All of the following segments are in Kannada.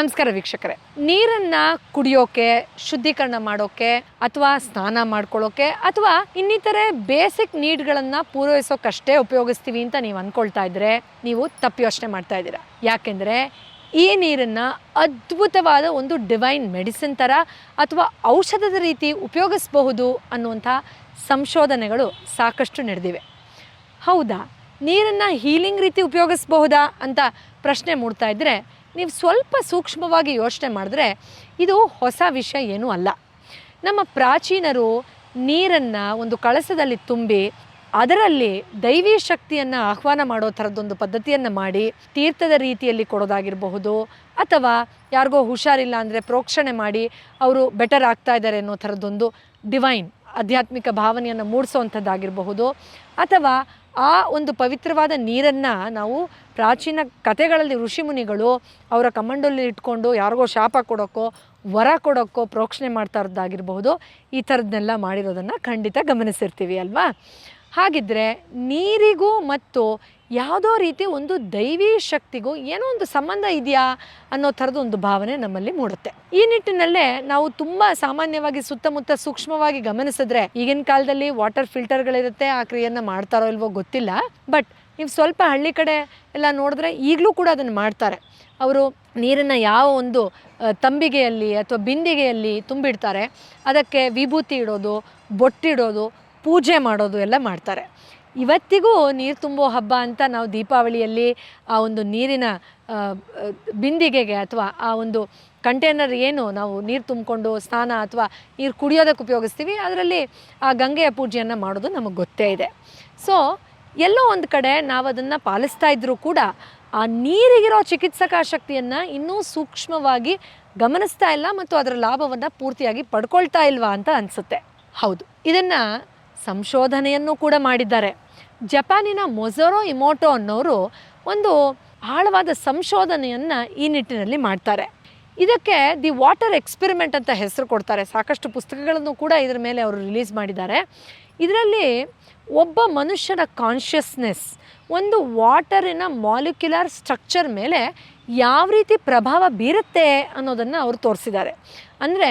ನಮಸ್ಕಾರ ವೀಕ್ಷಕರೇ. ನೀರನ್ನು ಕುಡಿಯೋಕೆ, ಶುದ್ಧೀಕರಣ ಮಾಡೋಕೆ, ಅಥವಾ ಸ್ನಾನ ಮಾಡ್ಕೊಳ್ಳೋಕೆ, ಅಥವಾ ಇನ್ನಿತರೆ ಬೇಸಿಕ್ ನೀಡ್ಗಳನ್ನು ಪೂರೈಸೋಕಷ್ಟೇ ಉಪಯೋಗಿಸ್ತೀವಿ ಅಂತ ನೀವು ಅಂದ್ಕೊಳ್ತಾ ಇದ್ರೆ ನೀವು ತಪ್ಪು ಯೋಚನೆ ಮಾಡ್ತಾ ಇದ್ದೀರಾ. ಯಾಕೆಂದರೆ ಈ ನೀರನ್ನು ಅದ್ಭುತವಾದ ಒಂದು ಡಿವೈನ್ ಮೆಡಿಸಿನ್ ಥರ ಅಥವಾ ಔಷಧದ ರೀತಿ ಉಪಯೋಗಿಸಬಹುದು ಅನ್ನುವಂಥ ಸಂಶೋಧನೆಗಳು ಸಾಕಷ್ಟು ನಡೆದಿವೆ. ಹೌದಾ? ನೀರನ್ನು ಹೀಲಿಂಗ್ ರೀತಿ ಉಪಯೋಗಿಸಬಹುದಾ ಅಂತ ಪ್ರಶ್ನೆ ಮೂಡ್ತಾ ಇದ್ದರೆ ನೀವು ಸ್ವಲ್ಪ ಸೂಕ್ಷ್ಮವಾಗಿ ಯೋಚನೆ ಮಾಡಿದ್ರೆ ಇದು ಹೊಸ ವಿಷಯ ಏನೂ ಅಲ್ಲ. ನಮ್ಮ ಪ್ರಾಚೀನರು ನೀರನ್ನು ಒಂದು ಕಳಸದಲ್ಲಿ ತುಂಬಿ ಅದರಲ್ಲಿ ದೈವಿ ಶಕ್ತಿಯನ್ನು ಆಹ್ವಾನ ಮಾಡೋ ಥರದ್ದೊಂದು ಪದ್ಧತಿಯನ್ನು ಮಾಡಿ ತೀರ್ಥದ ರೀತಿಯಲ್ಲಿ ಕೊಡೋದಾಗಿರಬಹುದು ಅಥವಾ ಯಾರಿಗೋ ಹುಷಾರಿಲ್ಲ ಅಂದರೆ ಪ್ರೋಕ್ಷಣೆ ಮಾಡಿ ಅವರು ಬೆಟರ್ ಆಗ್ತಾ ಇದ್ದಾರೆ ಅನ್ನೋ ಥರದ್ದೊಂದು ಡಿವೈನ್ ಆಧ್ಯಾತ್ಮಿಕ ಭಾವನೆಯನ್ನು ಮೂಡಿಸೋವಂಥದ್ದಾಗಿರಬಹುದು. ಅಥವಾ ಆ ಒಂದು ಪವಿತ್ರವಾದ ನೀರನ್ನು ನಾವು ಪ್ರಾಚೀನ ಕಥೆಗಳಲ್ಲಿ ಋಷಿಮುನಿಗಳು ಅವರ ಕಮಂಡಲ್ಲಿ ಇಟ್ಕೊಂಡು ಯಾರಿಗೋ ಶಾಪ ಕೊಡೋಕ್ಕೋ ವರ ಕೊಡೋಕ್ಕೋ ಪ್ರೋಕ್ಷಣೆ ಮಾಡ್ತಾ ಇರೋದಾಗಿರಬಹುದು ಈ ಥರದ್ದನ್ನೆಲ್ಲ ಮಾಡಿರೋದನ್ನು ಖಂಡಿತ ಗಮನಿಸಿರ್ತೀವಿ ಅಲ್ವಾ? ಹಾಗಿದ್ದರೆ ನೀರಿಗೂ ಮತ್ತು ಯಾವುದೋ ರೀತಿ ಒಂದು ದೈವಿ ಶಕ್ತಿಗೂ ಏನೋ ಒಂದು ಸಂಬಂಧ ಇದೆಯಾ ಅನ್ನೋ ಥರದ ಒಂದು ಭಾವನೆ ನಮ್ಮಲ್ಲಿ ಮೂಡುತ್ತೆ. ಈ ನಿಟ್ಟಿನಲ್ಲೇ ನಾವು ತುಂಬ ಸಾಮಾನ್ಯವಾಗಿ ಸುತ್ತಮುತ್ತ ಸೂಕ್ಷ್ಮವಾಗಿ ಗಮನಿಸಿದ್ರೆ ಈಗಿನ ಕಾಲದಲ್ಲಿ ವಾಟರ್ ಫಿಲ್ಟರ್ಗಳಿರುತ್ತೆ, ಆ ಕ್ರಿಯೆಯನ್ನು ಮಾಡ್ತಾರೋ ಇಲ್ವೋ ಗೊತ್ತಿಲ್ಲ. ಬಟ್ ನೀವು ಸ್ವಲ್ಪ ಹಳ್ಳಿ ಕಡೆ ಎಲ್ಲ ನೋಡಿದ್ರೆ ಈಗಲೂ ಕೂಡ ಅದನ್ನು ಮಾಡ್ತಾರೆ. ಅವರು ನೀರನ್ನು ಯಾವ ಒಂದು ತಂಬಿಗೆಯಲ್ಲಿ ಅಥವಾ ಬಿಂದಿಗೆಯಲ್ಲಿ ತುಂಬಿಡ್ತಾರೆ. ಅದಕ್ಕೆ ವಿಭೂತಿ ಇಡೋದು, ಬೊಟ್ಟಿಡೋದು ಪೂಜೆ ಮಾಡೋದು ಎಲ್ಲ ಮಾಡ್ತಾರೆ. ಇವತ್ತಿಗೂ ನೀರು ತುಂಬೋ ಹಬ್ಬ ಅಂತ ನಾವು ದೀಪಾವಳಿಯಲ್ಲಿ ಆ ಒಂದು ನೀರಿನ ಬಿಂದಿಗೆಗೆ ಅಥವಾ ಆ ಒಂದು ಕಂಟೈನರ್ ಏನು ನಾವು ನೀರು ತುಂಬಿಕೊಂಡು ಸ್ನಾನ ಅಥವಾ ನೀರು ಕುಡಿಯೋದಕ್ಕೆ ಉಪಯೋಗಿಸ್ತೀವಿ. ಅದರಲ್ಲಿ ಆ ಗಂಗೆಯ ಪೂಜೆಯನ್ನು ಮಾಡೋದು ನಮಗೆ ಗೊತ್ತೇ ಇದೆ. ಸೊ ಎಲ್ಲೋ ಒಂದು ಕಡೆ ನಾವು ಅದನ್ನು ಪಾಲಿಸ್ತಾ ಇದ್ದರೂ ಕೂಡ ಆ ನೀರಿಗಿರೋ ಚಿಕಿತ್ಸಕ ಶಕ್ತಿಯನ್ನು ಇನ್ನೂ ಸೂಕ್ಷ್ಮವಾಗಿ ಗಮನಿಸ್ತಾ ಇಲ್ಲ ಮತ್ತು ಅದರ ಲಾಭವನ್ನು ಪೂರ್ತಿಯಾಗಿ ಪಡ್ಕೊಳ್ತಾ ಇಲ್ವಾ ಅಂತ ಅನಿಸುತ್ತೆ. ಹೌದು. ಇದನ್ನು ಸಂಶೋಧನೆಯನ್ನು ಕೂಡ ಮಾಡಿದ್ದಾರೆ. ಜಪಾನಿನ ಮೊಜೊರೋ ಇಮೋಟೋ ಅನ್ನೋರು ಒಂದು ಆಳವಾದ ಸಂಶೋಧನೆಯನ್ನು ಈ ನಿಟ್ಟಿನಲ್ಲಿ ಮಾಡ್ತಾರೆ. ಇದಕ್ಕೆ ದಿ ವಾಟರ್ ಎಕ್ಸ್ಪೆರಿಮೆಂಟ್ ಅಂತ ಹೆಸರು ಕೊಡ್ತಾರೆ. ಸಾಕಷ್ಟು ಪುಸ್ತಕಗಳನ್ನು ಕೂಡ ಇದರ ಮೇಲೆ ಅವರು ರಿಲೀಸ್ ಮಾಡಿದ್ದಾರೆ. ಇದರಲ್ಲಿ ಒಬ್ಬ ಮನುಷ್ಯನ ಕಾನ್ಷಿಯಸ್ನೆಸ್, ಒಂದು ವಾಟರಿನ ಮಾಲಿಕ್ಯುಲರ್ ಸ್ಟ್ರಕ್ಚರ್ ಮೇಲೆ ಯಾವ ರೀತಿ ಪ್ರಭಾವ ಬೀರುತ್ತೆ ಅನ್ನೋದನ್ನು ಅವರು ತೋರಿಸಿದ್ದಾರೆ. ಅಂದರೆ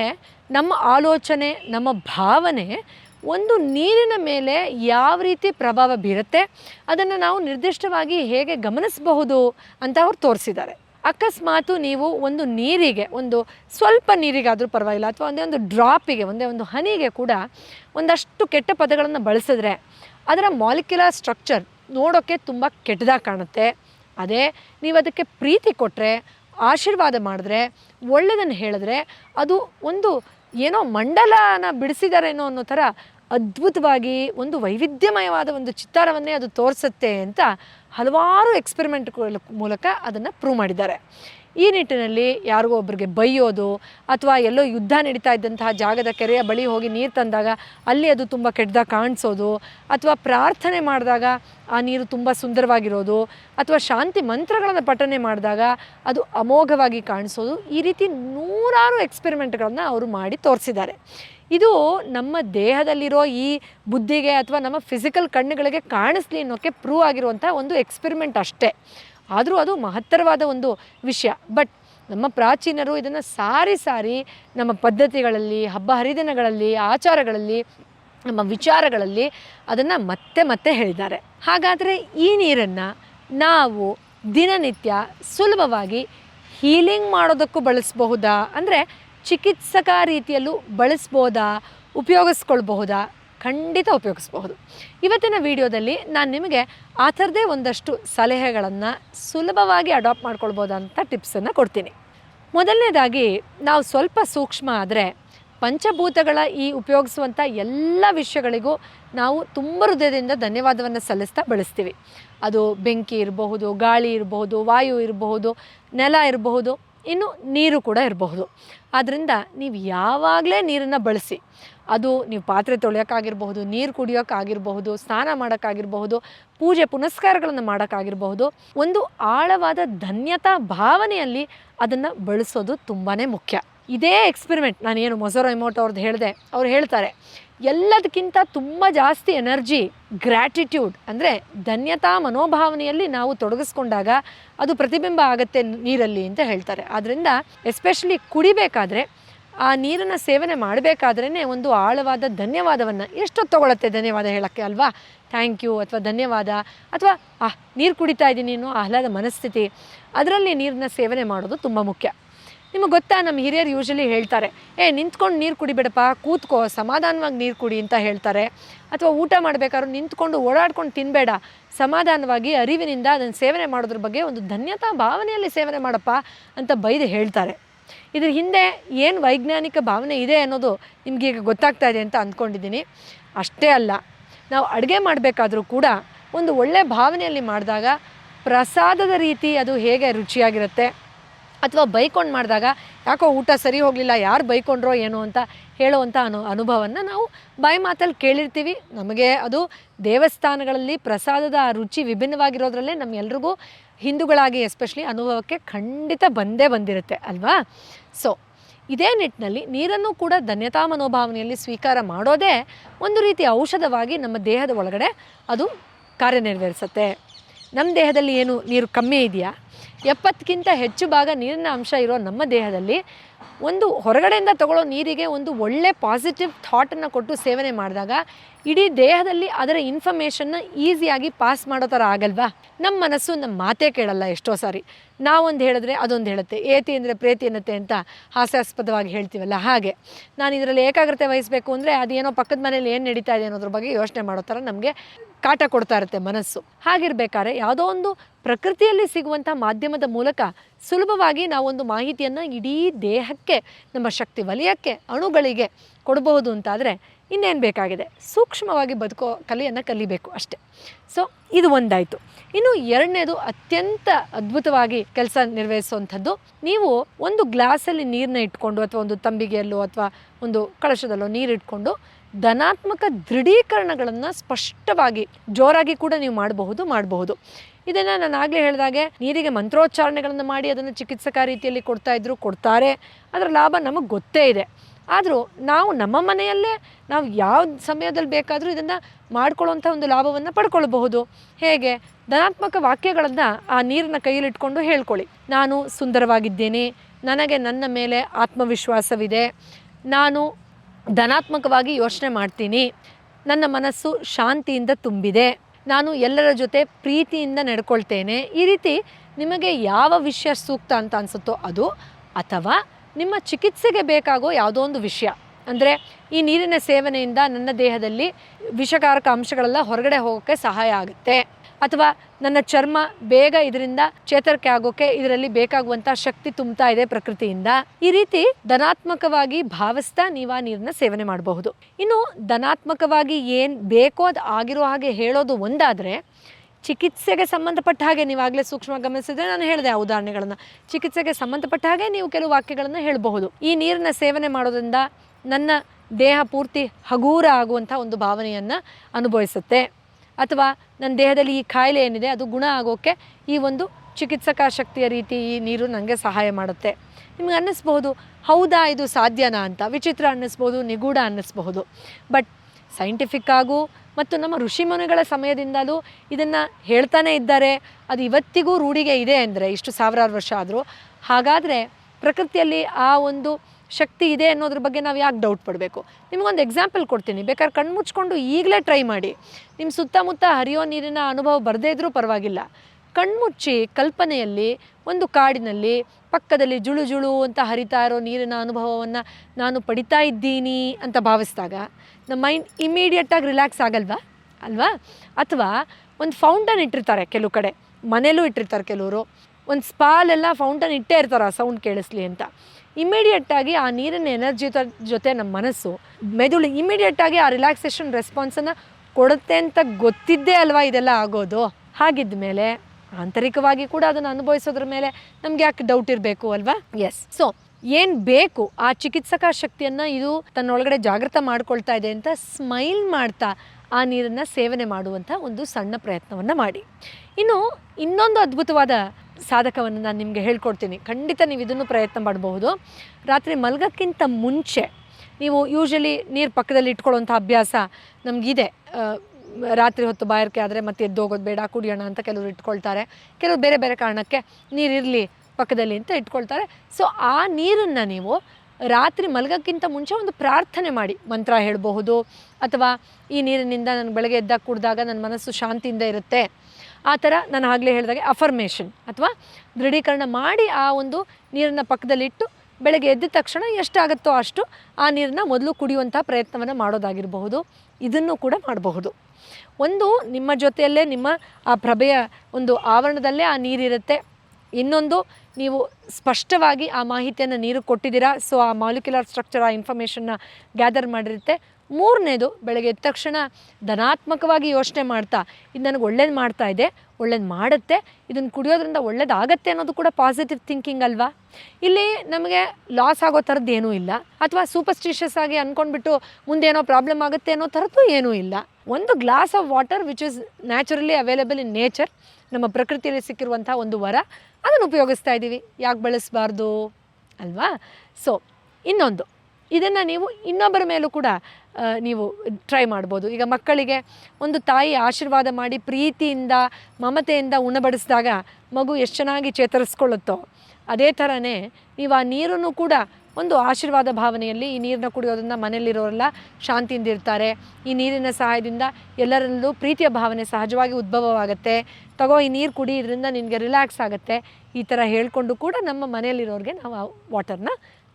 ನಮ್ಮ ಆಲೋಚನೆ, ನಮ್ಮ ಭಾವನೆ ಒಂದು ನೀರಿನ ಮೇಲೆ ಯಾವ ರೀತಿ ಪ್ರಭಾವ ಬೀರುತ್ತೆ, ಅದನ್ನು ನಾವು ನಿರ್ದಿಷ್ಟವಾಗಿ ಹೇಗೆ ಗಮನಿಸಬಹುದು ಅಂತ ಅವ್ರು ತೋರಿಸಿದ್ದಾರೆ. ಅಕಸ್ಮಾತು ನೀವು ಒಂದು ನೀರಿಗೆ, ಒಂದು ಸ್ವಲ್ಪ ನೀರಿಗಾದರೂ ಪರವಾಗಿಲ್ಲ, ಅಥವಾ ಒಂದೇ ಒಂದು ಡ್ರಾಪಿಗೆ, ಒಂದೇ ಒಂದು ಹನಿಗೆ ಕೂಡ ಒಂದಷ್ಟು ಕೆಟ್ಟ ಪದಗಳನ್ನು ಬಳಸಿದ್ರೆ ಅದರ ಮಾಲಿಕ್ಯುಲರ್ ಸ್ಟ್ರಕ್ಚರ್ ನೋಡೋಕ್ಕೆ ತುಂಬ ಕೆಟ್ಟದಾಗಿ ಕಾಣುತ್ತೆ. ಅದೇ ನೀವು ಅದಕ್ಕೆ ಪ್ರೀತಿ ಕೊಟ್ಟರೆ ಆಶೀರ್ವಾದ ಮಾಡಿದ್ರೆ, ಒಳ್ಳೆಯದನ್ನು ಹೇಳಿದ್ರೆ ಅದು ಒಂದು ಏನೋ ಮಂಡಲನ ಬಿಡಿಸಿದಾರೇನೋ ಅನ್ನೋ ಥರ ಅದ್ಭುತವಾಗಿ ಒಂದು ವೈವಿಧ್ಯಮಯವಾದ ಒಂದು ಚಿತ್ತಾರವನ್ನೇ ಅದು ತೋರಿಸುತ್ತೆ ಅಂತ ಹಲವಾರು ಎಕ್ಸ್ಪೆರಿಮೆಂಟ್ಗಳ ಮೂಲಕ ಅದನ್ನು ಪ್ರೂವ್ ಮಾಡಿದ್ದಾರೆ. ಈ ನಿಟ್ಟಿನಲ್ಲಿ ಯಾರಿಗೋ ಒಬ್ಬರಿಗೆ ಬೈಯೋದು ಅಥವಾ ಎಲ್ಲೋ ಯುದ್ಧ ನಡೀತಾ ಇದ್ದಂತಹ ಜಾಗದ ಕೆರೆಯ ಬಳಿ ಹೋಗಿ ನೀರು ತಂದಾಗ ಅಲ್ಲಿ ಅದು ತುಂಬ ಕೆಟ್ಟದಾಗ ಕಾಣಿಸೋದು ಅಥವಾ ಪ್ರಾರ್ಥನೆ ಮಾಡಿದಾಗ ಆ ನೀರು ತುಂಬ ಸುಂದರವಾಗಿರೋದು ಅಥವಾ ಶಾಂತಿ ಮಂತ್ರಗಳನ್ನು ಪಠನೆ ಮಾಡಿದಾಗ ಅದು ಅಮೋಘವಾಗಿ ಕಾಣಿಸೋದು. ಈ ರೀತಿ ನೂರಾರು ಎಕ್ಸ್ಪೆರಿಮೆಂಟ್ಗಳನ್ನು ಅವರು ಮಾಡಿ ತೋರಿಸಿದ್ದಾರೆ. ಇದು ನಮ್ಮ ದೇಹದಲ್ಲಿರೋ ಈ ಬುದ್ಧಿಗೆ ಅಥವಾ ನಮ್ಮ ಫಿಸಿಕಲ್ ಕಣ್ಣುಗಳಿಗೆ ಕಾಣಿಸ್ಲಿ ಅನ್ನೋಕ್ಕೆ ಪ್ರೂವ್ ಆಗಿರುವಂಥ ಒಂದು ಎಕ್ಸ್ಪೆರಿಮೆಂಟ್ ಅಷ್ಟೇ. ಆದರೂ ಅದು ಮಹತ್ತರವಾದ ಒಂದು ವಿಷಯ. ಬಟ್ ನಮ್ಮ ಪ್ರಾಚೀನರು ಇದನ್ನು ಸಾರಿ ಸಾರಿ ನಮ್ಮ ಪದ್ಧತಿಗಳಲ್ಲಿ, ಹಬ್ಬ ಹರಿದಿನಗಳಲ್ಲಿ, ಆಚಾರಗಳಲ್ಲಿ, ನಮ್ಮ ವಿಚಾರಗಳಲ್ಲಿ ಅದನ್ನು ಮತ್ತೆ ಮತ್ತೆ ಹೇಳಿದ್ದಾರೆ. ಹಾಗಾದರೆ ಈ ನೀರನ್ನು ನಾವು ದಿನನಿತ್ಯ ಸುಲಭವಾಗಿ ಹೀಲಿಂಗ್ ಮಾಡೋದಕ್ಕೂ ಬಳಸಬಹುದಾ? ಅಂದರೆ ಚಿಕಿತ್ಸಕ ರೀತಿಯಲ್ಲೂ ಬಳಸ್ಬೋದಾ? ಉಪಯೋಗಿಸ್ಕೊಳ್ಬಹುದಾ? ಖಂಡಿತ ಉಪಯೋಗಿಸ್ಬಹುದು. ಇವತ್ತಿನ ವಿಡಿಯೋದಲ್ಲಿ ನಾನು ನಿಮಗೆ ಆ ಥರದೇ ಒಂದಷ್ಟು ಸಲಹೆಗಳನ್ನು ಸುಲಭವಾಗಿ ಅಡಾಪ್ಟ್ ಮಾಡ್ಕೊಳ್ಬೋದಂತ ಟಿಪ್ಸನ್ನು ಕೊಡ್ತೀನಿ. ಮೊದಲನೇದಾಗಿ, ನಾವು ಸ್ವಲ್ಪ ಸೂಕ್ಷ್ಮ ಆದರೆ ಪಂಚಭೂತಗಳ ಈ ಉಪಯೋಗಿಸುವಂಥ ಎಲ್ಲ ವಿಷಯಗಳಿಗೂ ನಾವು ತುಂಬ ಹೃದಯದಿಂದ ಧನ್ಯವಾದವನ್ನು ಸಲ್ಲಿಸ್ತಾ ಬಳಸ್ತೀವಿ. ಅದು ಬೆಂಕಿ ಇರಬಹುದು, ಗಾಳಿ ಇರಬಹುದು, ವಾಯು ಇರಬಹುದು, ನೆಲ ಇರಬಹುದು, ಇನ್ನು ನೀರು ಕೂಡ ಇರಬಹುದು. ಆದ್ದರಿಂದ ನೀವು ಯಾವಾಗಲೇ ನೀರನ್ನು ಬಳಸಿ ಅದು ನೀವು ಪಾತ್ರೆ ತೊಳೆಯೋಕ್ಕಾಗಿರಬಹುದು, ನೀರು ಕುಡಿಯೋಕ್ಕಾಗಿರಬಹುದು, ಸ್ನಾನ ಮಾಡೋಕ್ಕಾಗಿರಬಹುದು, ಪೂಜೆ ಪುನಸ್ಕಾರಗಳನ್ನು ಮಾಡೋಕ್ಕಾಗಿರಬಹುದು, ಒಂದು ಆಳವಾದ ಧನ್ಯತಾ ಭಾವನೆಯಲ್ಲಿ ಅದನ್ನು ಬಳಸೋದು ತುಂಬಾ ಮುಖ್ಯ. ಇದೇ ಎಕ್ಸ್ಪೆರಿಮೆಂಟ್ ನಾನೇನು ಮೊಸರೋ ಎಮೋಟೋ ಅವ್ರದ್ದು ಹೇಳಿದೆ, ಅವ್ರು ಹೇಳ್ತಾರೆ, ಎಲ್ಲದಕ್ಕಿಂತ ತುಂಬ ಜಾಸ್ತಿ ಎನರ್ಜಿ ಗ್ರ್ಯಾಟಿಟ್ಯೂಡ್ ಅಂದರೆ ಧನ್ಯತಾ ಮನೋಭಾವನೆಯಲ್ಲಿ ನಾವು ತೊಡಗಿಸ್ಕೊಂಡಾಗ ಅದು ಪ್ರತಿಬಿಂಬ ಆಗುತ್ತೆ ನೀರಲ್ಲಿ ಅಂತ ಹೇಳ್ತಾರೆ. ಆದ್ದರಿಂದ ಎಸ್ಪೆಷಲಿ ಕುಡಿಬೇಕಾದ್ರೆ ಆ ನೀರನ್ನು ಸೇವನೆ ಮಾಡಬೇಕಾದ್ರೇ ಒಂದು ಆಳವಾದ ಧನ್ಯವಾದವನ್ನು ಎಷ್ಟೊತ್ತು ತೊಗೊಳತ್ತೆ ಧನ್ಯವಾದ ಹೇಳೋಕ್ಕೆ ಅಲ್ವಾ? ಥ್ಯಾಂಕ್ ಯು ಅಥವಾ ಧನ್ಯವಾದ ಅಥವಾ, ಆ, ನೀರು ಕುಡಿತಾ ಇದ್ದೀನಿ ಅನ್ನೋ ಆಹ್ಲಾದ ಮನಸ್ಥಿತಿ. ಅದರಲ್ಲಿ ನೀರನ್ನ ಸೇವನೆ ಮಾಡೋದು ತುಂಬ ಮುಖ್ಯ. ನಿಮಗೆ ಗೊತ್ತಾ, ನಮ್ಮ ಹಿರಿಯರು ಯೂಶಲಿ ಹೇಳ್ತಾರೆ, ಏ, ನಿಂತ್ಕೊಂಡು ನೀರು ಕುಡಿಬೇಡಪ್ಪ, ಕೂತ್ಕೋ, ಸಮಾಧಾನವಾಗಿ ನೀರು ಕುಡಿ ಅಂತ ಹೇಳ್ತಾರೆ. ಅಥವಾ, ಊಟ ಮಾಡಬೇಕಾದ್ರೂ ನಿಂತ್ಕೊಂಡು ಓಡಾಡ್ಕೊಂಡು ತಿನ್ನಬೇಡ ಸಮಾಧಾನವಾಗಿ ಅರಿವಿನಿಂದ ಅದನ್ನು ಸೇವನೆ ಮಾಡೋದ್ರ ಬಗ್ಗೆ ಒಂದು ಧನ್ಯತಾ ಭಾವನೆಯಲ್ಲಿ ಸೇವನೆ ಮಾಡಪ್ಪ ಅಂತ ಬೈದು ಹೇಳ್ತಾರೆ. ಇದ್ರ ಹಿಂದೆ ಏನು ವೈಜ್ಞಾನಿಕ ಭಾವನೆ ಇದೆ ಅನ್ನೋದು ನಿಮಗೀಗ ಗೊತ್ತಾಗ್ತಾ ಇದೆ ಅಂತ ಅಂದ್ಕೊಂಡಿದ್ದೀನಿ. ಅಷ್ಟೇ ಅಲ್ಲ, ನಾವು ಅಡುಗೆ ಮಾಡಬೇಕಾದ್ರೂ ಕೂಡ ಒಂದು ಒಳ್ಳೆಯ ಭಾವನೆಯಲ್ಲಿ ಮಾಡಿದಾಗ ಪ್ರಸಾದದ ರೀತಿ ಅದು ಹೇಗೆ ರುಚಿಯಾಗಿರುತ್ತೆ ಅಥವಾ ಬೈಕೊಂಡು ಮಾಡಿದಾಗ ಯಾಕೋ ಊಟ ಸರಿ ಹೋಗಲಿಲ್ಲ, ಯಾರು ಬೈಕೊಂಡ್ರೋ ಏನೋ ಅಂತ ಹೇಳುವಂಥ ಅನು ಅನುಭವವನ್ನು ನಾವು ಬಾಯಿ ಮಾತಲ್ಲಿ ಕೇಳಿರ್ತೀವಿ. ನಮಗೆ ಅದು ದೇವಸ್ಥಾನಗಳಲ್ಲಿ ಪ್ರಸಾದದ ರುಚಿ ವಿಭಿನ್ನವಾಗಿರೋದ್ರಲ್ಲೇ ನಮ್ಮೆಲ್ರಿಗೂ ಹಿಂದೂಗಳಾಗಿ ಎಸ್ಪೆಷಲಿ ಅನುಭವಕ್ಕೆ ಖಂಡಿತ ಬಂದೇ ಬಂದಿರುತ್ತೆ, ಅಲ್ವಾ? ಸೊ ಇದೇ ನಿಟ್ಟಿನಲ್ಲಿ ನೀರನ್ನು ಕೂಡ ಧನ್ಯತಾ ಮನೋಭಾವನೆಯಲ್ಲಿ ಸ್ವೀಕಾರ ಮಾಡೋದೇ ಒಂದು ರೀತಿಯ ಔಷಧವಾಗಿ ನಮ್ಮ ದೇಹದ ಒಳಗಡೆ ಅದು ಕಾರ್ಯನಿರ್ವಹಿಸುತ್ತೆ. ನಮ್ಮ ದೇಹದಲ್ಲಿ ಏನು ನೀರು ಕಮ್ಮಿ ಇದೆಯಾ? ಎಪ್ಪತ್ತಕ್ಕಿಂತ ಹೆಚ್ಚು ಭಾಗ ನೀರಿನ ಅಂಶ ಇರೋ ನಮ್ಮ ದೇಹದಲ್ಲಿ ಒಂದು ಹೊರಗಡೆಯಿಂದ ತಗೊಳ್ಳೋ ನೀರಿಗೆ ಒಂದು ಒಳ್ಳೆ ಪಾಸಿಟಿವ್ ಥಾಟನ್ನು ಕೊಟ್ಟು ಸೇವನೆ ಮಾಡಿದಾಗ ಇಡೀ ದೇಹದಲ್ಲಿ ಅದರ ಇನ್ಫಾರ್ಮೇಷನ್ನ ಈಸಿಯಾಗಿ ಪಾಸ್ ಮಾಡೋ ಥರ ಆಗಲ್ವಾ? ನಮ್ಮ ಮನಸ್ಸು ನಮ್ಮ ಮಾತೇ ಕೇಳಲ್ಲ ಎಷ್ಟೋ ಸಾರಿ. ನಾವೊಂದು ಹೇಳಿದ್ರೆ ಅದೊಂದು ಹೇಳುತ್ತೆ. ಏತಿ ಅಂದರೆ ಪ್ರೀತಿ ಅನ್ನತ್ತೆ ಅಂತ ಹಾಸ್ಯಾಸ್ಪದವಾಗಿ ಹೇಳ್ತೀವಲ್ಲ ಹಾಗೆ. ನಾನು ಇದರಲ್ಲಿ ಏಕಾಗ್ರತೆ ವಹಿಸಬೇಕು ಅಂದರೆ ಅದೇನೋ ಪಕ್ಕದ ಮನೇಲಿ ಏನು ನಡೀತಾ ಇದೆ ಅನ್ನೋದ್ರ ಬಗ್ಗೆ ಯೋಚನೆ ಮಾಡೋ ಥರ ನಮಗೆ ಕಾಟ ಕೊಡ್ತಾ ಇರುತ್ತೆ ಮನಸ್ಸು. ಹಾಗಿರ್ಬೇಕಾದ್ರೆ ಯಾವುದೋ ಒಂದು ಪ್ರಕೃತಿಯಲ್ಲಿ ಸಿಗುವಂಥ ಮಾಧ್ಯಮದ ಮೂಲಕ ಸುಲಭವಾಗಿ ನಾವೊಂದು ಮಾಹಿತಿಯನ್ನು ಇಡೀ ದೇಹಕ್ಕೆ, ನಮ್ಮ ಶಕ್ತಿ ವಲಯಕ್ಕೆ, ಅಣುಗಳಿಗೆ ಕೊಡಬಹುದು ಅಂತಾದರೆ ಇನ್ನೇನು ಬೇಕಾಗಿದೆ? ಸೂಕ್ಷ್ಮವಾಗಿ ಬದುಕೋ ಕಲೆಯನ್ನು ಕಲಿಬೇಕು ಅಷ್ಟೆ. ಸೊ ಇದು ಒಂದಾಯಿತು. ಇನ್ನು ಎರಡನೇದು ಅತ್ಯಂತ ಅದ್ಭುತವಾಗಿ ಕೆಲಸ ನಿರ್ವಹಿಸುವಂಥದ್ದು, ನೀವು ಒಂದು ಗ್ಲಾಸಲ್ಲಿ ನೀರನ್ನ ಇಟ್ಕೊಂಡು ಅಥವಾ ಒಂದು ತಂಬಿಗೆಯಲ್ಲೋ ಅಥವಾ ಒಂದು ಕಳಶದಲ್ಲೋ ನೀರು ಇಟ್ಕೊಂಡು ಧನಾತ್ಮಕ ದೃಢೀಕರಣಗಳನ್ನು ಸ್ಪಷ್ಟವಾಗಿ, ಜೋರಾಗಿ ಕೂಡ ನೀವು ಮಾಡಬಹುದು ಮಾಡಬಹುದು. ಇದನ್ನು ನಾನು ಆಗಲೇ ಹೇಳಿದಾಗೆ ನೀರಿಗೆ ಮಂತ್ರೋಚ್ಚಾರಣೆಗಳನ್ನು ಮಾಡಿ ಅದನ್ನು ಚಿಕಿತ್ಸಕ ರೀತಿಯಲ್ಲಿ ಕೊಡ್ತಾ ಇದ್ರು ಕೊಡ್ತಾರೆ. ಅದರ ಲಾಭ ನಮಗೆ ಗೊತ್ತೇ ಇದೆ. ಆದರೂ ನಾವು ನಮ್ಮ ಮನೆಯಲ್ಲೇ ನಾವು ಯಾವ ಸಮಯದಲ್ಲಿ ಬೇಕಾದರೂ ಇದನ್ನು ಮಾಡ್ಕೊಳ್ಳೋಂಥ ಒಂದು ಲಾಭವನ್ನು ಪಡ್ಕೊಳ್ಬಹುದು. ಹೇಗೆ? ಧನಾತ್ಮಕ ವಾಕ್ಯಗಳನ್ನು ಆ ನೀರನ್ನ ಕೈಯಲ್ಲಿಟ್ಕೊಂಡು ಹೇಳ್ಕೊಳ್ಳಿ. ನಾನು ಸುಂದರವಾಗಿದ್ದೇನೆ. ನನಗೆ ನನ್ನ ಮೇಲೆ ಆತ್ಮವಿಶ್ವಾಸವಿದೆ. ನಾನು ಧನಾತ್ಮಕವಾಗಿ ಯೋಚನೆ ಮಾಡ್ತೀನಿ. ನನ್ನ ಮನಸ್ಸು ಶಾಂತಿಯಿಂದ ತುಂಬಿದೆ. ನಾನು ಎಲ್ಲರ ಜೊತೆ ಪ್ರೀತಿಯಿಂದ ನಡ್ಕೊಳ್ತೇನೆ. ಈ ರೀತಿ ನಿಮಗೆ ಯಾವ ವಿಷಯ ಸೂಕ್ತ ಅಂತ ಅನಿಸುತ್ತೋ ಅದು, ಅಥವಾ ನಿಮ್ಮ ಚಿಕಿತ್ಸೆಗೆ ಬೇಕಾಗೋ ಯಾವುದೋ ಒಂದು ವಿಷಯ. ಅಂದರೆ ಈ ನೀರಿನ ಸೇವನೆಯಿಂದ ನನ್ನ ದೇಹದಲ್ಲಿ ವಿಷಕಾರಕ ಅಂಶಗಳೆಲ್ಲ ಹೊರಗಡೆ ಹೋಗೋಕ್ಕೆ ಸಹಾಯ ಆಗುತ್ತೆ. ಅಥವಾ ನನ್ನ ಚರ್ಮ ಬೇಗ ಇದರಿಂದ ಚೇತರಿಕೆ ಆಗೋಕೆ ಇದರಲ್ಲಿ ಬೇಕಾಗುವಂಥ ಶಕ್ತಿ ತುಂಬ್ತಾ ಇದೆ ಪ್ರಕೃತಿಯಿಂದ. ಈ ರೀತಿ ಧನಾತ್ಮಕವಾಗಿ ಭಾವಿಸ್ತಾ ನೀವು ಆ ನೀರನ್ನ ಸೇವನೆ ಮಾಡಬಹುದು. ಇನ್ನು ಧನಾತ್ಮಕವಾಗಿ ಏನು ಬೇಕೋ ಅದು ಆಗಿರೋ ಹಾಗೆ ಹೇಳೋದು ಒಂದಾದರೆ, ಚಿಕಿತ್ಸೆಗೆ ಸಂಬಂಧಪಟ್ಟ ಹಾಗೆ ನೀವಾಗಲೇ ಸೂಕ್ಷ್ಮ ಗಮನಿಸಿದ್ರೆ ನಾನು ಹೇಳಿದೆ ಆ ಉದಾಹರಣೆಗಳನ್ನು. ಚಿಕಿತ್ಸೆಗೆ ಸಂಬಂಧಪಟ್ಟ ಹಾಗೆ ನೀವು ಕೆಲವು ವಾಕ್ಯಗಳನ್ನು ಹೇಳಬಹುದು. ಈ ನೀರನ್ನ ಸೇವನೆ ಮಾಡೋದ್ರಿಂದ ನನ್ನ ದೇಹ ಪೂರ್ತಿ ಹಗೂರ ಆಗುವಂಥ ಒಂದು ಭಾವನೆಯನ್ನು ಅನುಭವಿಸುತ್ತೆ. ಅಥವಾ ನನ್ನ ದೇಹದಲ್ಲಿ ಈ ಕಾಯಿಲೆ ಏನಿದೆ, ಅದು ಗುಣ ಆಗೋಕ್ಕೆ ಈ ಒಂದು ಚಿಕಿತ್ಸಕ ಶಕ್ತಿಯ ರೀತಿ ಈ ನೀರು ನನಗೆ ಸಹಾಯ ಮಾಡುತ್ತೆ. ನಿಮ್ಗೆ ಅನ್ನಿಸ್ಬೋದು ಹೌದಾ ಇದು ಸಾಧ್ಯನಾ ಅಂತ? ವಿಚಿತ್ರ ಅನ್ನಿಸ್ಬೋದು ನಿಗೂಢ ಅನ್ನಿಸ್ಬಹುದು. ಬಟ್ ಸೈಂಟಿಫಿಕ್ ಆಗು ಮತ್ತು ನಮ್ಮ ಋಷಿಮುನಿಗಳ ಸಮಯದಿಂದಲೂ ಇದನ್ನು ಹೇಳ್ತಾನೆ ಇದ್ದಾರೆ. ಅದು ಇವತ್ತಿಗೂ ರೂಢಿಗೆ ಇದೆ ಅಂದರೆ, ಇಷ್ಟು ಸಾವಿರಾರು ವರ್ಷ ಆದರೂ. ಹಾಗಾದರೆ ಪ್ರಕೃತಿಯಲ್ಲಿ ಆ ಒಂದು ಶಕ್ತಿ ಇದೆ ಅನ್ನೋದ್ರ ಬಗ್ಗೆ ನಾವು ಯಾಕೆ ಡೌಟ್ ಪಡಬೇಕು? ನಿಮಗೊಂದು ಎಕ್ಸಾಂಪಲ್ ಕೊಡ್ತೀನಿ. ಬೇಕಾದ್ರೆ ಕಣ್ಮುಚ್ಕೊಂಡು ಈಗಲೇ ಟ್ರೈ ಮಾಡಿ. ನಿಮ್ಮ ಸುತ್ತಮುತ್ತ ಹರಿಯೋ ನೀರಿನ ಅನುಭವ ಬರದೇ ಇದ್ರೂ ಪರವಾಗಿಲ್ಲ. ಕಣ್ಮುಚ್ಚಿ ಕಲ್ಪನೆಯಲ್ಲಿ ಒಂದು ಕಾಡಿನಲ್ಲಿ ಪಕ್ಕದಲ್ಲಿ ಜುಳು ಜುಳು ಅಂತ ಹರಿತಾ ಇರೋ ನೀರಿನ ಅನುಭವವನ್ನು ನಾನು ಪಡಿತಾ ಇದ್ದೀನಿ ಅಂತ ಭಾವಿಸಿದಾಗ ನಮ್ಮ ಮೈಂಡ್ ಇಮಿಡಿಯೇಟಾಗಿ ರಿಲ್ಯಾಕ್ಸ್ ಆಗಲ್ವಾ? ಅಲ್ವಾ? ಅಥವಾ ಒಂದು ಫೌಂಟನ್ ಇಟ್ಟಿರ್ತಾರೆ ಕೆಲವು ಕಡೆ. ಮನೇಲೂ ಇಟ್ಟಿರ್ತಾರೆ ಕೆಲವರು. ಒಂದು ಸ್ಪಾಲೆಲ್ಲ ಫೌಂಟನ್ ಇಟ್ಟೇ ಇರ್ತಾರೆ ಆ ಸೌಂಡ್ ಕೇಳಿಸ್ಲಿ ಅಂತ. ಇಮಿಡಿಯೇಟಾಗಿ ಆ ನೀರಿನ ಎನರ್ಜಿ ಜೊತೆ ನಮ್ಮ ಮನಸ್ಸು ಮೆದುಳು ಇಮಿಡಿಯೇಟಾಗಿ ಆ ರಿಲ್ಯಾಕ್ಸೇಷನ್ ರೆಸ್ಪಾನ್ಸನ್ನು ಕೊಡುತ್ತೆ ಅಂತ ಗೊತ್ತಿದ್ದೇ ಅಲ್ವಾ ಇದೆಲ್ಲ ಆಗೋದು? ಹಾಗಿದ್ದ ಮೇಲೆ ಆಂತರಿಕವಾಗಿ ಕೂಡ ಅದನ್ನು ಅನುಭವಿಸೋದ್ರ ಮೇಲೆ ನಮ್ಗೆ ಯಾಕೆ ಡೌಟ್ ಇರಬೇಕು ಅಲ್ವಾ? ಎಸ್ ಸೊ ಏನು ಬೇಕು ಆ ಚಿಕಿತ್ಸಕ ಶಕ್ತಿಯನ್ನು ಇದು ತನ್ನೊಳಗಡೆ ಜಾಗೃತ ಮಾಡ್ಕೊಳ್ತಾ ಇದೆ ಅಂತ ಸ್ಮೈಲ್ ಮಾಡ್ತಾ ಆ ನೀರನ್ನು ಸೇವನೆ ಮಾಡುವಂಥ ಒಂದು ಸಣ್ಣ ಪ್ರಯತ್ನವನ್ನು ಮಾಡಿ. ಇನ್ನು ಇನ್ನೊಂದು ಅದ್ಭುತವಾದ ಸಾಧಕವನ್ನು ನಾನು ನಿಮಗೆ ಹೇಳ್ಕೊಡ್ತೀನಿ. ಖಂಡಿತ ನೀವು ಇದನ್ನು ಪ್ರಯತ್ನ ಮಾಡಬಹುದು. ರಾತ್ರಿ ಮಲಗೋಕ್ಕಿಂತ ಮುಂಚೆ ನೀವು ಯೂಶಲಿ ನೀರು ಪಕ್ಕದಲ್ಲಿ ಇಟ್ಕೊಳ್ಳೋಂಥ ಅಭ್ಯಾಸ ನಮಗಿದೆ. ರಾತ್ರಿ ಹೊತ್ತು ಬಾಯಾರಿಕೆ ಆದರೆ ಮತ್ತೆ ಎದ್ದು ಹೋಗೋದು ಬೇಡ, ಕುಡಿಯೋಣ ಅಂತ ಕೆಲವರು ಇಟ್ಕೊಳ್ತಾರೆ. ಕೆಲವರು ಬೇರೆ ಬೇರೆ ಕಾರಣಕ್ಕೆ ನೀರಿರಲಿ ಪಕ್ಕದಲ್ಲಿ ಅಂತ ಇಟ್ಕೊಳ್ತಾರೆ. ಸೊ ಆ ನೀರನ್ನು ನೀವು ರಾತ್ರಿ ಮಲಗೋಕ್ಕಿಂತ ಮುಂಚೆ ಒಂದು ಪ್ರಾರ್ಥನೆ ಮಾಡಿ. ಮಂತ್ರ ಹೇಳಬಹುದು ಅಥವಾ ಈ ನೀರಿನಿಂದ ನಾನು ಬೆಳಗ್ಗೆ ಎದ್ದಾಗ ಕುಡಿದಾಗ ನನ್ನ ಮನಸ್ಸು ಶಾಂತಿಯಿಂದ ಇರುತ್ತೆ. ಆ ಥರ ನಾನು ಆಗಲೇ ಹೇಳಿದಾಗೆ ಅಫರ್ಮೇಷನ್ ಅಥವಾ ದೃಢೀಕರಣ ಮಾಡಿ ಆ ಒಂದು ನೀರನ್ನು ಪಕ್ಕದಲ್ಲಿಟ್ಟು ಬೆಳಗ್ಗೆ ಎದ್ದ ತಕ್ಷಣ ಎಷ್ಟಾಗುತ್ತೋ ಅಷ್ಟು ಆ ನೀರನ್ನ ಮೊದಲು ಕುಡಿಯುವಂಥ ಪ್ರಯತ್ನವನ್ನು ಮಾಡೋದಾಗಿರಬಹುದು. ಇದನ್ನು ಕೂಡ ಮಾಡಬಹುದು. ಒಂದು ನಿಮ್ಮ ಜೊತೆಯಲ್ಲೇ ನಿಮ್ಮ ಆ ಪ್ರಭೆಯ ಒಂದು ಆವರಣದಲ್ಲೇ ಆ ನೀರಿರುತ್ತೆ ಇನ್ನೊಂದು ನೀವು ಸ್ಪಷ್ಟವಾಗಿ ಆ ಮಾಹಿತಿಯನ್ನು ನೀರು ಕೊಟ್ಟಿದ್ದೀರಾ, ಸೊ ಆ ಮಾಲಿಕ್ಯುಲರ್ ಸ್ಟ್ರಕ್ಚರ್ ಆ ಇನ್ಫಾರ್ಮೇಷನ್ನ ಗ್ಯಾದರ್ ಮಾಡಿರುತ್ತೆ. ಮೂರನೇದು ಬೆಳಗ್ಗೆ ಎದ್ದ ತಕ್ಷಣ ಧನಾತ್ಮಕವಾಗಿ ಯೋಚನೆ ಮಾಡ್ತಾ, ಇದು ನನಗೆ ಒಳ್ಳೇದು ಮಾಡ್ತಾ ಇದೆ, ಒಳ್ಳೇದು ಮಾಡುತ್ತೆ, ಇದನ್ನು ಕುಡಿಯೋದ್ರಿಂದ ಒಳ್ಳೇದಾಗತ್ತೆ ಅನ್ನೋದು ಕೂಡ ಪಾಸಿಟಿವ್ ಥಿಂಕಿಂಗ್ ಅಲ್ವಾ? ಇಲ್ಲಿ ನಮಗೆ ಲಾಸ್ ಆಗೋ ಥರದ್ದು ಏನೂ ಇಲ್ಲ, ಅಥವಾ ಸೂಪರ್ಸ್ಟಿಷಿಯಸ್ ಆಗಿ ಅಂದ್ಕೊಂಡ್ಬಿಟ್ಟು ಮುಂದೇನೋ ಪ್ರಾಬ್ಲಮ್ ಆಗುತ್ತೆ ಅನ್ನೋ ಥರದ್ದು ಏನೂ ಇಲ್ಲ. ಒಂದು glass of water which is naturally available in nature ನಮ್ಮ ಪ್ರಕೃತಿಯಲ್ಲಿ ಸಿಕ್ಕಿರುವಂಥ ಒಂದು ವರ, ಅದನ್ನು ಉಪಯೋಗಿಸ್ತಾ ಇದ್ದೀವಿ ಯಾಕೆ ಬಳಸಬಾರ್ದು? ಅಲ್ವಾ? ಸೊ ಇನ್ನೊಂದು. ಇದನ್ನು ನೀವು ಇನ್ನೊಬ್ಬರ ಮೇಲೂ ಕೂಡ ನೀವು ಟ್ರೈ ಮಾಡ್ಬೋದು. ಈಗ ಮಕ್ಕಳಿಗೆ ಒಂದು ತಾಯಿ ಆಶೀರ್ವಾದ ಮಾಡಿ ಪ್ರೀತಿಯಿಂದ, ಮಮತೆಯಿಂದ ಉಣಬಡಿಸಿದಾಗ ಮಗು ಎಷ್ಟು ಚೆನ್ನಾಗಿ ಚೇತರಿಸ್ಕೊಳ್ಳುತ್ತೋ, ಅದೇ ಥರನೇ ನೀವು ಆ ನೀರನ್ನು ಕೂಡ ಒಂದು ಆಶೀರ್ವಾದ ಭಾವನೆಯಲ್ಲಿ ಈ ನೀರನ್ನ ಕುಡಿಯೋದ್ರಿಂದ ಮನೆಯಲ್ಲಿರೋರೆಲ್ಲ ಶಾಂತಿಯಿಂದ ಇರ್ತಾರೆ. ಈ ನೀರಿನ ಸಹಾಯದಿಂದ ಎಲ್ಲರಲ್ಲೂ ಪ್ರೀತಿಯ ಭಾವನೆ ಸಹಜವಾಗಿ ಉದ್ಭವವಾಗುತ್ತೆ. ತಗೋ, ಈ ನೀರು ಕುಡಿ, ಇದರಿಂದ ನಿನಗೆ ರಿಲ್ಯಾಕ್ಸ್ ಆಗುತ್ತೆ. ಈ ಥರ ಹೇಳಿಕೊಂಡು ಕೂಡ ನಮ್ಮ ಮನೆಯಲ್ಲಿರೋರಿಗೆ ನಾವು ಆ ವಾಟರ್ನ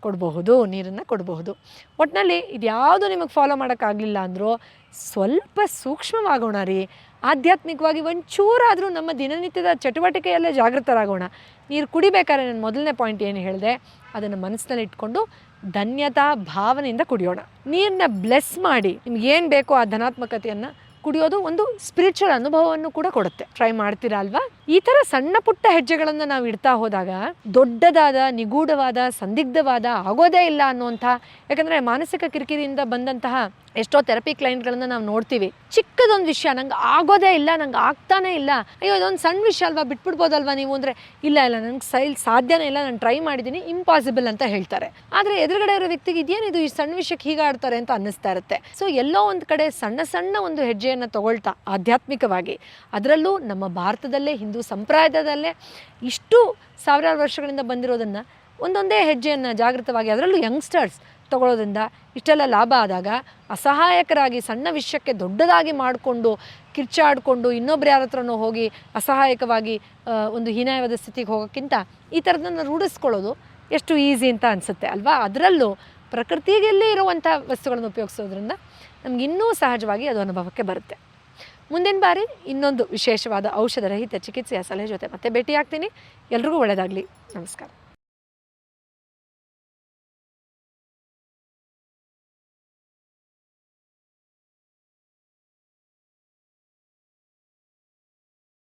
ಕೊಡಬಹುದು, ನೀರನ್ನು ಕೊಡಬಹುದು. ಒಟ್ಟಿನಲ್ಲಿ ಇದ್ಯಾವುದು ನಿಮಗೆ ಫಾಲೋ ಮಾಡೋಕ್ಕಾಗಲಿಲ್ಲ ಅಂದರೂ ಸ್ವಲ್ಪ ಸೂಕ್ಷ್ಮವಾಗೋಣ ರೀ. ಆಧ್ಯಾತ್ಮಿಕವಾಗಿ ಒಂಚೂರಾದರೂ ನಮ್ಮ ದಿನನಿತ್ಯದ ಚಟುವಟಿಕೆಯಲ್ಲೇ ಜಾಗೃತರಾಗೋಣ. ನೀರು ಕುಡಿಬೇಕಾದ್ರೆ ನಾನು ಮೊದಲನೇ ಪಾಯಿಂಟ್ ಏನು ಹೇಳಿದೆ? ಅದನ್ನು ಮನಸ್ಸಿನಲ್ಲಿ ಇಟ್ಕೊಂಡು ಧನ್ಯತಾ ಭಾವನೆಯಿಂದ ಕುಡಿಯೋಣ. ನೀರನ್ನ ಬ್ಲೆಸ್ ಮಾಡಿ. ನಿಮ್ಗೆ ಏನು ಬೇಕೋ ಆ ಧನಾತ್ಮಕತೆಯನ್ನು ಕುಡಿಯೋದು ಒಂದು ಸ್ಪಿರಿಚುವಲ್ ಅನುಭವವನ್ನು ಕೂಡ ಕೊಡುತ್ತೆ. ಟ್ರೈ ಮಾಡ್ತೀರಾ ಅಲ್ವಾ? ಈ ಥರ ಸಣ್ಣ ಪುಟ್ಟ ಹೆಜ್ಜೆಗಳನ್ನು ನಾವು ಇಡ್ತಾ ಹೋದಾಗ ದೊಡ್ಡದಾದ, ನಿಗೂಢವಾದ, ಸಂದಿಗ್ಧವಾದ ಆಗೋದೇ ಇಲ್ಲ ಅನ್ನುವಂಥ, ಯಾಕಂದರೆ ಮಾನಸಿಕ ಕಿರಿಕಿರಿಯಿಂದ ಬಂದಂತಹ ಎಷ್ಟೋ ಥೆರಪಿ ಕ್ಲೈಂಟ್ಗಳನ್ನ ನಾವು ನೋಡ್ತೀವಿ. ಚಿಕ್ಕದೊಂದು ವಿಷಯ, ನಂಗೆ ಆಗೋದೇ ಇಲ್ಲ, ನಂಗೆ ಆಗ್ತಾನೆ ಇಲ್ಲ. ಅಯ್ಯೋ, ಇದೊಂದು ಸಣ್ಣ ವಿಷಯ ಅಲ್ವಾ, ಬಿಟ್ಬಿಡ್ಬೋದಲ್ವಾ ನೀವು ಅಂದರೆ, ಇಲ್ಲ ಇಲ್ಲ ನಂಗೆ ಸೈಲ್ ಸಾಧ್ಯನೇ ಇಲ್ಲ, ನಾನು ಟ್ರೈ ಮಾಡಿದ್ದೀನಿ ಇಂಪಾಸಿಬಲ್ ಅಂತ ಹೇಳ್ತಾರೆ. ಆದರೆ ಎದುರುಗಡೆ ಇರೋ ವ್ಯಕ್ತಿಗೆ ಇದೇನಿದು ಈ ಸಣ್ಣ ವಿಷಯಕ್ಕೆ ಹೀಗಾಡ್ತಾರೆ ಅಂತ ಅನ್ನಿಸ್ತಾ ಇರುತ್ತೆ. ಸೊ ಎಲ್ಲೋ ಒಂದು ಕಡೆ ಸಣ್ಣ ಸಣ್ಣ ಒಂದು ಹೆಜ್ಜೆಯನ್ನು ತಗೊಳ್ತಾ, ಆಧ್ಯಾತ್ಮಿಕವಾಗಿ. ಅದರಲ್ಲೂ ನಮ್ಮ ಭಾರತದಲ್ಲೇ, ಹಿಂದೂ ಸಂಪ್ರದಾಯದಲ್ಲೇ ಇಷ್ಟು ಸಾವಿರಾರು ವರ್ಷಗಳಿಂದ ಬಂದಿರೋದನ್ನು ಒಂದೊಂದೇ ಹೆಜ್ಜೆಯನ್ನು ಜಾಗೃತವಾಗಿ, ಅದರಲ್ಲೂ ಯಂಗ್ಸ್ಟರ್ಸ್ ತಗೊಳ್ಳೋದ್ರಿಂದ ಇಷ್ಟೆಲ್ಲ ಲಾಭ ಆದಾಗ ಅಸಹಾಯಕರಾಗಿ ಸಣ್ಣ ವಿಷಯಕ್ಕೆ ದೊಡ್ಡದಾಗಿ ಮಾಡಿಕೊಂಡು ಕಿರ್ಚಾಡಿಕೊಂಡು ಇನ್ನೊಬ್ರು ಯಾರ ಹತ್ರನೋ ಹೋಗಿ ಅಸಹಾಯಕವಾಗಿ ಒಂದು ಹೀನಾಯವಾದ ಸ್ಥಿತಿಗೆ ಹೋಗೋಕ್ಕಿಂತ ಈ ಥರದನ್ನು ರೂಢಿಸ್ಕೊಳ್ಳೋದು ಎಷ್ಟು ಈಸಿ ಅಂತ ಅನಿಸುತ್ತೆ ಅಲ್ವಾ? ಅದರಲ್ಲೂ ಪ್ರಕೃತಿಯಲ್ಲಿ ಇರುವಂಥ ವಸ್ತುಗಳನ್ನು ಉಪಯೋಗಿಸೋದ್ರಿಂದ ನಮ್ಗೆ ಇನ್ನೂ ಸಹಜವಾಗಿ ಅದು ಅನುಭವಕ್ಕೆ ಬರುತ್ತೆ. ಮುಂದಿನ ಬಾರಿ ಇನ್ನೊಂದು ವಿಶೇಷವಾದ ಔಷಧರಹಿತ ಚಿಕಿತ್ಸೆಯ ಸಲಹೆ ಜೊತೆ ಮತ್ತೆ ಭೇಟಿಯಾಗ್ತೀನಿ. ಎಲ್ರಿಗೂ ಒಳ್ಳೆಯದಾಗಲಿ ನಮಸ್ಕಾರ.